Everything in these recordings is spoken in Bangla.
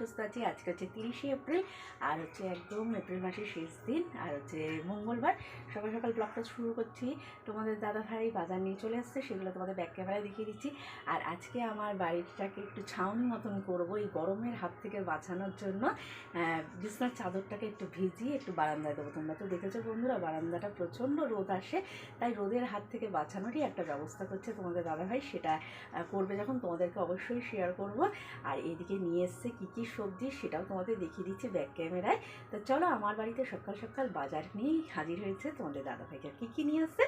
Bichos আছি আজকে হচ্ছে তিরিশে এপ্রিল, আর হচ্ছে একদম এপ্রিল মাসের শেষ দিন, আর হচ্ছে মঙ্গলবার। সকাল সকাল ব্লগটা শুরু করছি। তোমাদের দাদা ভাই বাজার নিয়ে চলে আসছে, সেগুলো তোমাদের ব্যাক ক্যামেরায় দেখিয়ে দিচ্ছি। আর আজকে আমার বাড়িটাকে একটু ছাউনি মতন করব, এই গরমের হাত থেকে বাঁচানোর জন্য। বিছনার চাদরটাকে একটু ভিজিয়ে একটু বারান্দায় দেবো। তোমরা তো দেখেছ বন্ধুরা, বারান্দাটা প্রচণ্ড রোদ আসে। তাই রোদের হাত থেকে বাঁচানোরই একটা ব্যবস্থা করছে তোমাদের দাদাভাই সেটা করবে যখন। তোমাদেরকে অবশ্যই শেয়ার করব। আর এদিকে নিয়ে এসছে কী কী সবজি সেটাও তোমাদের দেখিয়ে দিচ্ছে ব্যাক ক্যামেরায় তো চলো আমার বাড়িতে সকাল সকাল বাজার নিয়েই হাজির হয়েছে তোমাদের দাদা দাদাভাইকে কী কী নিয়ে আসছে?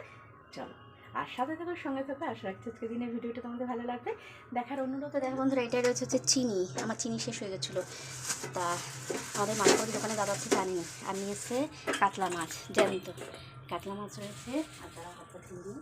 চলো। আর সাথে থাকো সঙ্গে থাকো। আশা রাখছি আজকে দিনের ভিডিওটা তোমাদের ভালো লাগবে। দেখার অনুরোধ দেখো বন্ধুরা এটা রয়েছে হচ্ছে চিনি। আমার চিনি শেষ হয়ে গেছিল। তা আমাদের মালপরি দোকানে দাদা হচ্ছে জানি। আর নিয়ে এসছে কাতলা মাছ জ্যান্ত। কাতলা মাছ রয়েছে আর তারা হাতে চিনি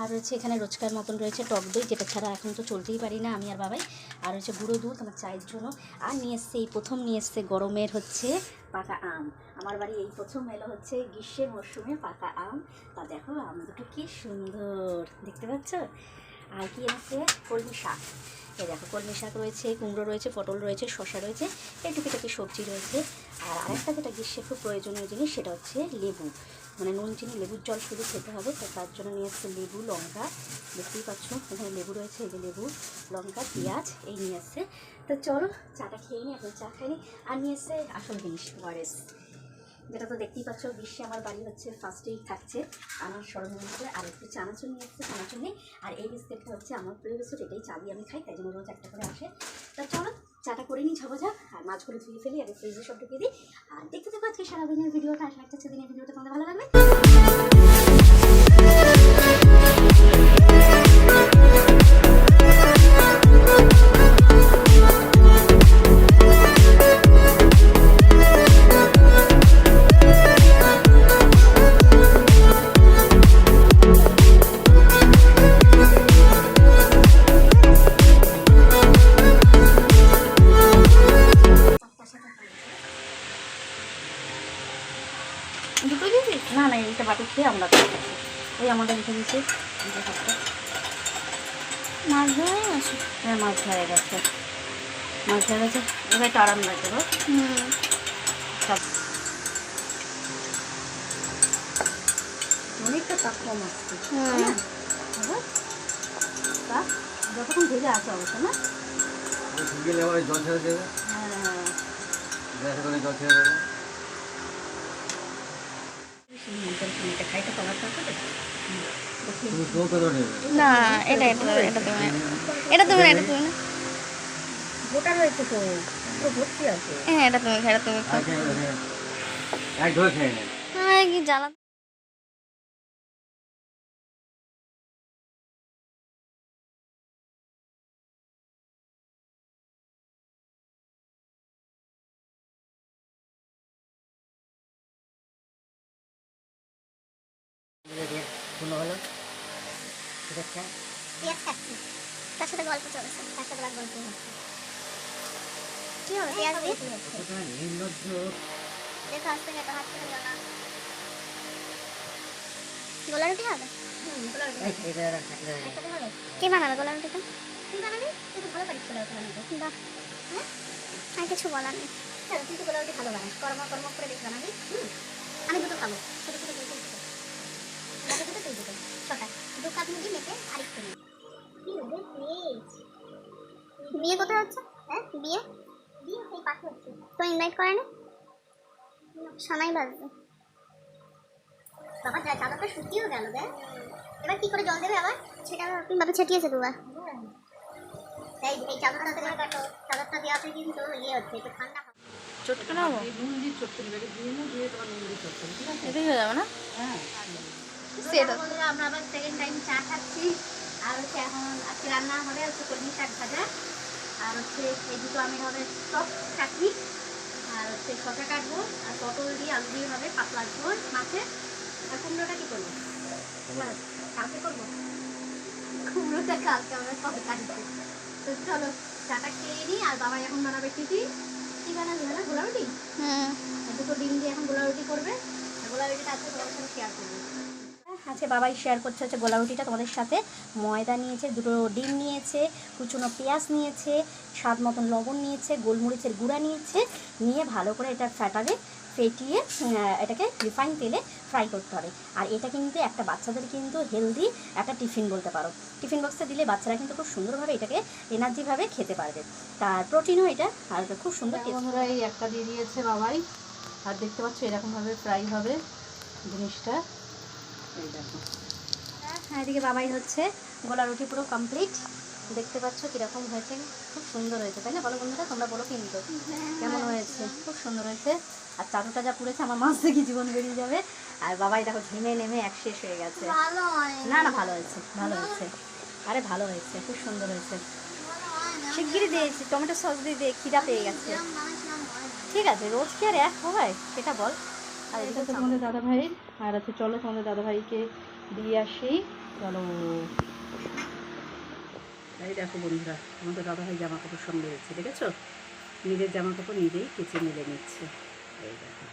আর রয়েছে এখানে রোজকার মতন রয়েছে টক দই, যেটা ছাড়া এখন তো চলতেই পারি না আমি আর বাবাই। আর হচ্ছে গুঁড়ো দুধ আমার চায়ের জন্য। আর নিয়ে এসছে, এই প্রথম নিয়ে এসছে গরমের হচ্ছে পাকা আম। আমার বাড়ি এই প্রথম এলো হচ্ছে গ্রীষ্মের মরশুমে পাকা আম। তা দেখো, আম দুটো কি সুন্দর, দেখতে পাচ্ছ? আর কি আছে? কলমি শাক। এই দেখো, কলমি শাক রয়েছে, কুমড়ো রয়েছে, পটল রয়েছে, শসা রয়েছে, এই টুকিটাকি সবজি রয়েছে। আর আরেকটা যেটা গ্রীষ্মের খুব প্রয়োজনীয় জিনিস, সেটা হচ্ছে লেবু। মানে নুন, চিনি, লেবুর জল শুধু খেতে হবে, তো তার জন্য নিয়ে এসছে লেবু, লঙ্কা। দেখতেই পাচ্ছ, এখানে লেবু রয়েছে, এই যে লেবু, লঙ্কা, পেঁয়াজ, এই নিয়ে এসছে। তো চলো, চাটা খেয়ে নিই এখন চা খাইনি আর নিয়ে এসছে আসল জিনিস ওয়ারেস যেটা তো দেখতেই পাচ্ছ গ্রীষ্মে আমার বাড়ি হচ্ছে ফার্স্টেই থাকছে। আমার সরঞ্জাম আর একটু চানাচুর নিয়ে এসছে, চানাচুর নেই। আর এই বিস্কুটটা হচ্ছে আমার প্রিয় বিস্কুট, এটাই চা দিয়ে আমি খাই, তাই জন্য রোজ একটা করে আসে। তা চলো চাটা করে নিই যাক আর মাছগুলো ধুয়ে ফেলি, আগে ফ্রিজে সব ঢুকিয়ে দিই। আর দেখতে থাকো আজকে সারাদিনের ভিডিওটা, আশা রাখছি দিনের ভিডিওটা তোমাদের ভালো লাগবে। হ্যাঁ গেছে। মাছ ধরে গেছে। এবার একটু আরাম লাগছে গো হুম। অনেকটা তাপ কম আসছে। হ্যাঁ যতক্ষণ ভেজে আছে অবশ্য না? জল ছেড়ে দেবে। হ্যাঁ জল ছেড়ে দেবে। না এটা এটা এটা তুমি এটা তুমি না এটা তুমি। না গোটা রয়েছে তো পুরো ভর্তি আছে। হ্যাঁ এটা তুমি এটা তুমি। এক ঢোল খেয়ে নেবে হ্যাঁ কি জ্বালা। শুনো হলো ঠিক আছে তার সাথে গল্প চলছে তার সাথে গল্প হচ্ছে। কি হবে পেঁয়াজ দিয়ে কতটা নির্লজ্জ দেখো আস্তে গেটো হাত থেকে গলা গোলা রুটি হবে এই, এটা রাখ, এটা রাখ। কে বানাবে গোলা রুটিটা তুই বানাবি তুই তো ভালো পারিস গোলা রুটি বাহ আর কিছু বলার নেই তুই তো গোলা রুটি ভালো বানাস কর্ম কর্ম করে বেশ বানাবি আমি দুটো খাব ছোটো ছোটো দুটো দুটো দুটো দুটো ছটা দু কাপ মুরগি মেখে আরেকটু নিই বিয়ে কোথায় হচ্ছে হ্যাঁ বিয়ে তো ইনভাইট করে না। শোনাই বাজবে বাবা যা চাদরটা শুকিয়েও গেল দেখ। এবার কি করে জল দেবে আবার? সেটা তুমি বাবা ছেটিয়েছে দুবার এই এই চাদরটা করে কাটো চাদরটা দেওয়াতে কিন্তু ইয়ে হচ্ছে একটু ঠান্ডা চটকে নেব? নুন দিয়ে চটকে নেবে নুন দিয়ে তোমার নুন দিয়ে চটকে ঠিক আছে? এটাই হয়ে যাবে না? হ্যাঁ। আমরা আবার সেকেন্ড টাইম চা খাচ্ছি। আর হচ্ছে এখন আজকে রান্না হবে হচ্ছে কলমি শাক ভাজা। আর হচ্ছে এই দুটো আমি হবে টক চাটনি আর হচ্ছে শসা কাটবো আর পটল দিয়ে আলু দিয়ে হবে পাতলা ঝোল মাছের আর কুমড়োটা কি করব? কালকে করব? কুমড়োটা কালকে আমরা সবাই কাটবো। তো চলো চাটা খেয়ে নিই আর বাবা এখন বানাবে টিফিন কি? বানাবে না গোলা রুটি আর দুটো ডিম দিয়ে এখন গোলা রুটি করবে। আর গোলা রুটিটা আজকে তোমার সাথে শেয়ার করব। আজকে বাবাই শেয়ার করছে হচ্ছে গোলা রুটিটা তোমাদের সাথে। ময়দা নিয়েছে দুটো ডিম নিয়েছে কুচুনো পেঁয়াজ নিয়েছে স্বাদ মতন লবণ নিয়েছে গোলমরিচের গুঁড়া নিয়েছে নিয়ে ভালো করে এটা ফ্যাটারে ফেটিয়ে এটাকে রিফাইন তেলে ফ্রাই করতে হবে। আর এটা কিন্তু একটা বাচ্চাদের কিন্তু হেলদি একটা টিফিন বলতে পারো। টিফিন বক্সে দিলে বাচ্চারা কিন্তু খুব সুন্দরভাবে এটাকে এনার্জিভাবে খেতে পারবে। তার প্রোটিনও এটা আর খুব সুন্দর taste। বন্ধুরা এই একটা দিয়ে দিয়েছে বাবাই। আর দেখতে পাচ্ছ এরকমভাবে ফ্রাই হবে জিনিসটা। এই দেখো। হ্যাঁ এদিকে বাবাই হচ্ছে গোলা রুটি পুরো কমপ্লিট দেখতে পাচ্ছ কীরকম হয়েছে? খুব সুন্দর হয়েছে তাই না? বলো বন্ধুরা তোমরা বলো কিন্তু কেমন হয়েছে? খুব সুন্দর হয়েছে। আর চাটুটা যা পুড়েছে আমার মাছ থেকে জীবন বেরিয়ে যাবে। আর বাবাই দেখো ঘেমে নেমে এক শেষ হয়ে গেছে। না না ভালো হয়েছে ভালো হয়েছে। আরে ভালো হয়েছে খুব সুন্দর হয়েছে। শিগগিরই দিয়েছি টমেটো সস দিয়ে দিয়ে খিদা পেয়ে গেছে। ঠিক আছে রোজ কি আর এক হয়? সেটা বল। আর এটা তো তোমাদের দাদা ভাইয়ের আর আছে চলো তোমাদের দাদা ভাইকে দিয়ে আসি। চলো। এই দেখো বন্ধুরা তোমাদের দাদা ভাই জামা কাপড় সঙ্গে রয়েছে দেখেছ? নিজের জামা কাপড় নিজেই কেচে মেলে নিচ্ছে। এই দেখো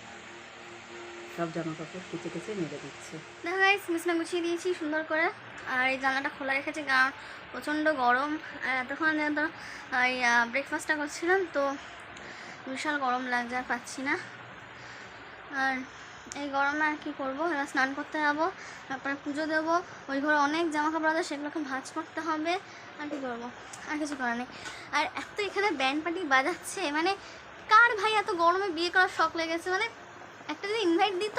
সব জামা কাপড় কেচে কেচে মেলে দিচ্ছে দেখো গাইস বিছনা গুছিয়ে দিয়েছি সুন্দর করে। আর এই জানলাটা খোলা রেখেছি কারণ প্রচণ্ড গরম। আর এতক্ষণ তো এই ব্রেকফাস্টটা করছিলাম তো বিশাল গরম লাগছে আর পাচ্ছি না। আর এই গরমে আর কী করব? এবার স্নান করতে যাব, তারপরে পুজো দেবো। ওই ঘরে অনেক জামা কাপড় আছে, সেগুলোকে ভাঁজ করতে হবে। আর কী করব? আর কিছু করার নেই। আর এত এখানে ব্যান্ড পার্টি বাজাচ্ছে মানে কার ভাই এত গরমে বিয়ে করার শখ লেগেছে? মানে একটা যদি ইনভাইট দিত,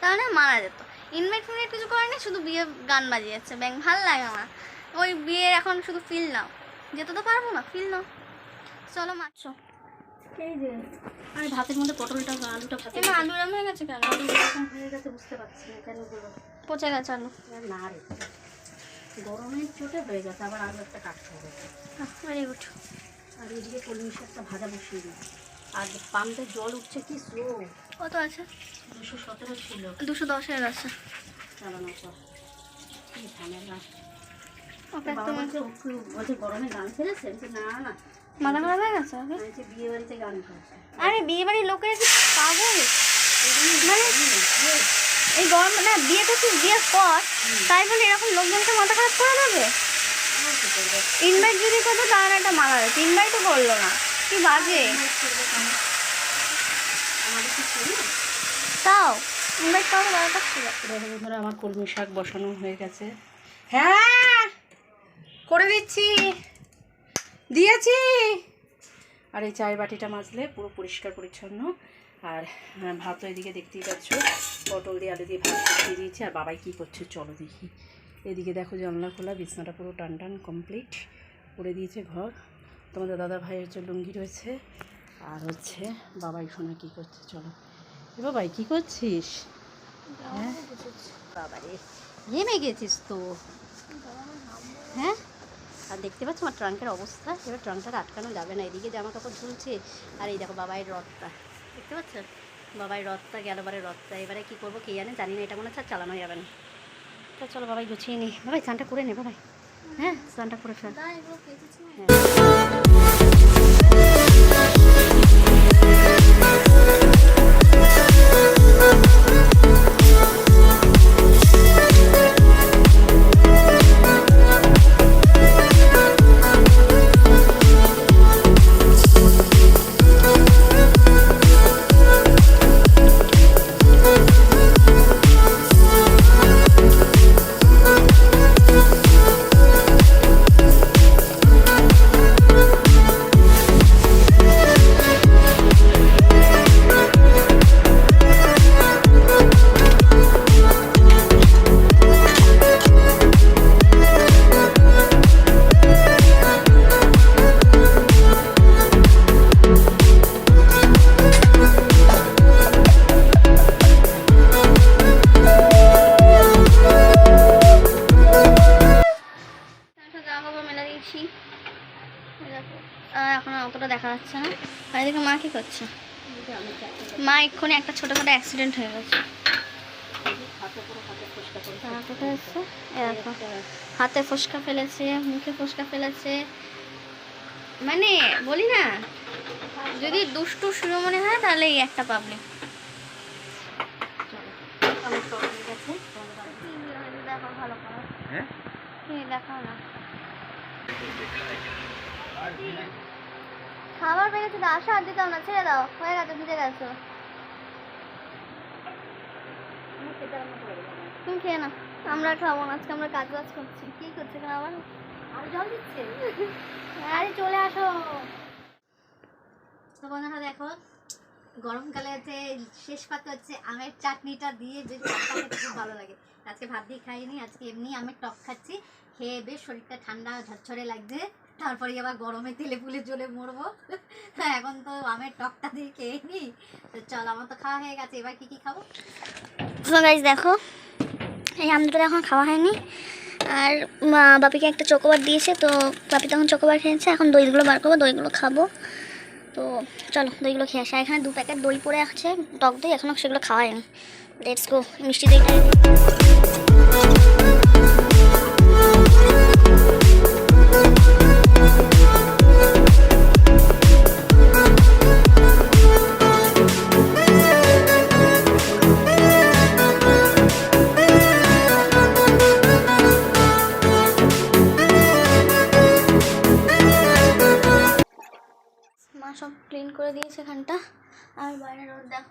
তাহলে মারা যেত। ইনভাইট ফিনভাইট কিছু করার নেই, শুধু বিয়ে গান বাজিয়েছে। ব্যাং ভালো লাগে আমার ওই বিয়ে এখন শুধু ফিল নাও। যেতে তো পারব না ফিল নাও। চলো মাছ এই যে আর ভাতের মধ্যে পটলটা আলুটা ভাতে আলু রাম হয়ে গেছে কেন? আলু এরকম হয়ে গেছে বুঝতে পারছি না কেন পচে গেছে আলু। না রে। গরমের চোটে হয়ে গেছে আবার আলু একটা কাটতে হবে। গুড আর এদিকে কলমি শাকটা ভাজা বসিয়ে দিই। আর পাম্পের জল উঠছে কি স্লো। কত আছে? দুশো সতেরো ছিল দুশো দশের আছে। চালানোর পর কি ঝামেলা। গরমে গান আমি না না। মাথা খারাপ হয়ে গেছে ওকে আমি বলছি, বিয়ে বাড়িতে গান আরে বিয়ে বাড়ির লোকেরা কি পাগল? মানে এই গরম না বিয়ে করছিস বিয়ের পর তাই বলে এরকম লোকজনকে মাথা খারাপ করে দেবে? ইনভাইট যদি করতো তাহলে একটা ইনভাইটও করল না। কি বাজে? তাও ইনভাইট করার ব্যাপারটা ছিল। দেখো বন্ধুরা আমার কলমি শাক বসানো হয়ে গেছে। হ্যাঁ করে দিচ্ছি। দিয়েছি। আর এই চায়ের বাটিটা মাজলে পুরো পরিষ্কার পরিচ্ছন্ন। আর ভাত এদিকে দেখতেই পাচ্ছ পটল দিয়ে আলু দিয়ে ভাত দিয়ে দিয়েছি। আর বাবাই কী করছে চলো দেখি। এদিকে দেখো জানলা খোলা বিছনাটা পুরো টান টান কমপ্লিট করে দিয়েছে ঘর। তোমাদের দাদা ভাইয়ের হচ্ছে লুঙ্গি রয়েছে। আর হচ্ছে বাবাই সোনা কী করছে চলো। এ বাবাই কী করছিস? হ্যাঁ? বাবারে ঘেমে গেছিস তো। হ্যাঁ? আর দেখতে পাচ্ছ আমার ট্রাঙ্কের অবস্থা? এবার ট্রাঙ্কটা আটকানো যাবে না এদিকে জামা কাপড় ঝুলছে। আর এই দেখো বাবাই রথটা। দেখতে পাচ্ছ? বাবাই রথটা গেল বারে রথটা। এবারে কী করব কে জানে? জানি না এটা মনে হচ্ছে আর চালানো যাবে না। তা চলো বাবাই গুছিয়ে নি বাবাই স্নানটা করে নে বাবাই। হ্যাঁ স্নানটা করে ফেল। একটা দেখা যাচ্ছে না। আর এদিকে মা কি করছে? মা এক্ষুনি একটা ছোটোখাটো অ্যাক্সিডেন্ট হয়ে গেছে। হ্যাঁ। হাতে ফোসকা ফেলেছে মুখে ফোসকা ফেলেছে। মানে বলি না যদি দুষ্টু শুরু মনে হয় তাহলে এই একটা পাবলিক গেছে দেখাও না। খাবার পেয়েছি তো আসো আর দিতাম না ছেড়ে দাও হয়ে গেছে ভিজে গেছো? তুমি খেয়ে না আমরা খাব না আজকে আমরা কাজ বাজ করছি। কি করছে খাবার আর জল দিচ্ছে? আরে চলে আসো। তো বন্ধুরা দেখো গরমকালে হচ্ছে শেষ পাতে হচ্ছে আমের চাটনিটা দিয়ে যে চাটটা খেতে খুব ভালো লাগে। আজকে ভাত দিয়ে খাইনি আজকে এমনি আমের টক খাচ্ছি। খেয়ে বেশ শরীরটা ঠান্ডা ঝরঝরে লাগছে তারপরে আবার গরমে তেলে পুলে জ্বলে মরবো। হ্যাঁ, এখন তো আমের টকটা দিয়ে খেয়ে নি। তো চল আমার তো খাওয়া হয়ে গেছে। এবার কি কি খাব? দেখো এই আম দুটো এখন খাওয়া হয়নি। আর মা বাপিকে একটা চকোবার দিয়েছে তো বাপি তখন চকোবার খেয়েছে। এখন দইগুলো বার করব দইগুলো খাব। তো চলো দইগুলো খেয়ে আসা। এখানে দু প্যাকেট দই পড়ে আছে টক দই। এখনও সেগুলো খাওয়া হয়নি। লেটস গো মিষ্টি দইটা।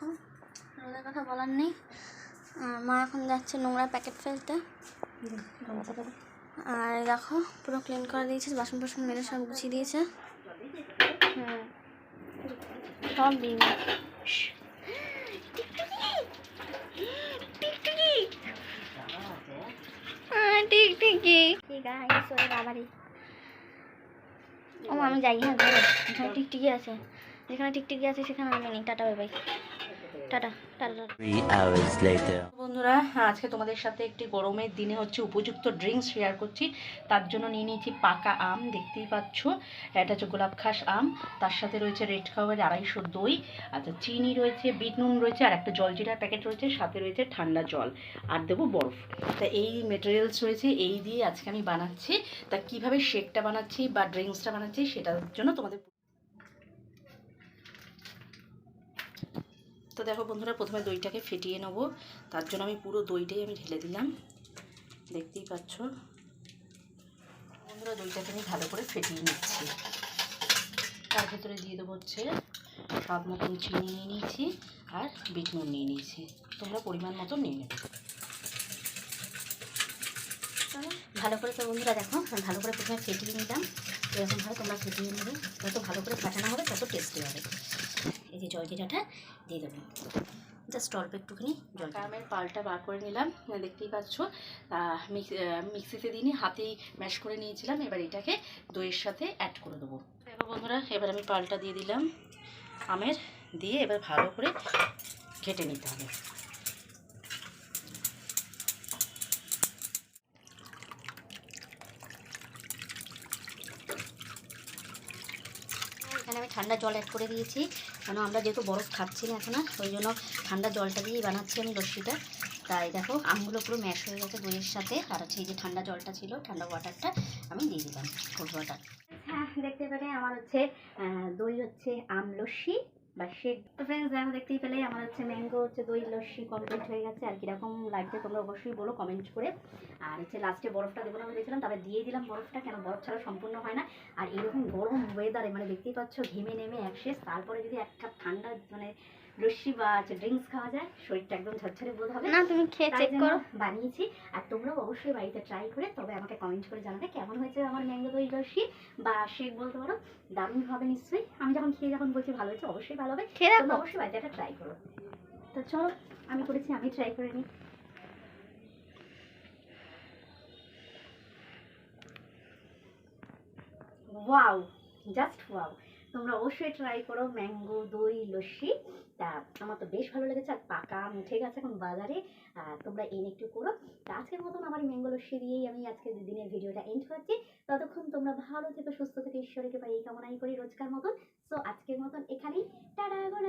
দেখো রোদের কথা বলার নেই। মা এখন যাচ্ছে নোংরা প্যাকেট ফেলতে। আর দেখো পুরো ক্লিন করে দিয়েছে বাসন বাসন মেরে সব গুছিয়ে দিয়েছে। সব দিন টিকটিকি ঠিক আছে বাবারি। ও আমি যাই হ্যাঁ ঘরে। এখানে টিকটিকি আছে। যেখানে টিকটিকি আছে সেখানে আমি নেই tata bye bye. Tata tata tata. Three hours later. বন্ধুরা আজকে তোমাদের সাথে একটি গরমের দিনে হচ্ছে উপযুক্ত ড্রিঙ্কস শেয়ার করছি। তার জন্য নিয়ে নিয়েছি পাকা আম দেখতেই পাচ্ছ। এটা হচ্ছে গোলাপ খাস আম। তার সাথে রয়েছে রেড খাওয়ার আড়াইশো দই আচ্ছা চিনি রয়েছে বিট নুন রয়েছে আর একটা জলজিরা প্যাকেট রয়েছে সাথে রয়েছে ঠান্ডা জল। আর দেবো বরফ। তা এই মেটেরিয়ালস রয়েছে এই দিয়ে আজকে আমি বানাচ্ছি। তা কীভাবে শেকটা বানাচ্ছি বা ড্রিঙ্কসটা বানাচ্ছি সেটার জন্য তোমাদের তো দেখো বন্ধুরা, প্রথমে দইটাকে ফেটিয়ে নেব। তার জন্য আমি পুরো দইটাই আমি ঢেলে দিলাম। দেখতেই পাচ্ছ? বন্ধুরা, দইটাকে আমি ভালো করে ফেটিয়ে নিচ্ছি। তার ভেতরে দিয়ে দেবো হচ্ছে স্বাদ মতন চিনি নিয়ে নিয়েছি আর বিট নুন নিয়ে নিয়েছি। তোমরা পরিমাণ মতো নিয়ে নেবে। ভালো করে তো বন্ধুরা দেখো ভালো করে প্রথমে ফেটিয়ে নিলাম। এরকমভাবে তোমরা ফেটিয়ে নেবে। যত ভালো করে ফাটানো হবে, তত টেস্টি হবে। জলজিরাটা দিয়ে দেবো। জাস্ট অল্প একটুখানি জল আমের পালটা বার করে নিলাম দেখতেই পাচ্ছ মিক্সিতে দিনে হাতেই ম্যাশ করে নিয়েছিলাম, এবার এটাকে দইয়ের সাথে অ্যাড করে দেবো। এবার বন্ধুরা, এবার আমি পালটা দিয়ে দিলাম, আমের দিয়ে এবার ভালো করে ঘেটে নিতে হবে। এখানে আমি ঠান্ডা জল অ্যাড করে দিয়েছি। কেন আমরা যেহেতু বরফ খাচ্ছি না এখন ওই জন্য ঠান্ডা জলটা দিয়েই বানাচ্ছি আমি লস্যিটা। তাই দেখো, আমগুলো পুরো ম্যাশ হয়ে গেছে দইয়ের সাথে। আর হচ্ছে এই যে ঠান্ডা জলটা ছিল, ঠান্ডা ওয়াটারটা আমি দিয়ে দিলাম কোল্ড ওয়াটার হ্যাঁ দেখতে পেলে আমার হচ্ছে দই হচ্ছে আম লস্যি। বা শেক তো ফ্রেন্ডস দেখো দেখতেই পেলে আমার হচ্ছে ম্যাঙ্গো হচ্ছে দই, লস্যি কমপ্লিট হয়ে গেছে। আর কীরকম লাগছে তোমরা অবশ্যই বলো কমেন্ট করে। আর হচ্ছে লাস্টে বরফটা দেবো না ভেবেছিলাম তবে দিয়ে দিলাম বরফটা, কেন বরফ ছাড়া সম্পূর্ণ হয় না। আর এরকম গরম ওয়েদারে মানে দেখতেই পাচ্ছ, ঘেমে নেমে একশেষ তারপরে যদি এক কাপ ঠান্ডা মানে লস্যি বা ড্রিঙ্কস খাওয়া যায় শরীরটা একদম ঝরঝরে বোধ হবে। না তুমি খেয়ে চেক করো। বানিয়েছি আর তোমরাও অবশ্যই বাড়িতে ট্রাই করে তবে আমাকে কমেন্ট করে জানাবে কেমন হয়েছে আমার ম্যাঙ্গো দই লস্যি বা শেক বলতে পারো দারুণ হবে নিশ্চয়ই। আমি যখন খেয়ে যখন বলছি ভালো হয়েছে অবশ্যই ভালো হবে। খেয়ে অবশ্যই বাড়িতে একটা ট্রাই করো। তো চলো আমি করেছি আমি ট্রাই করে নিই। ওয়াও জাস্ট ওয়াও তোমরা অবশ্যই ট্রাই করো ম্যাঙ্গো দই, লস্যি। তা, আমার তো বেশ ভালো লেগেছে, আর পাকা আম উঠে গেছে এখন বাজারে। তোমরা এনে একটু করো। তা, আজকের মতন আমার ম্যাঙ্গো লস্যি দিয়েই আমি আজকে দিনের ভিডিওটা এন্ড করছি ততক্ষণ তোমরা ভালো থেকে, সুস্থ থেকে ঈশ্বরকে পাই এই কামনাই করি রোজকার মতন। সো আজকের মতন এখানেই। Tata good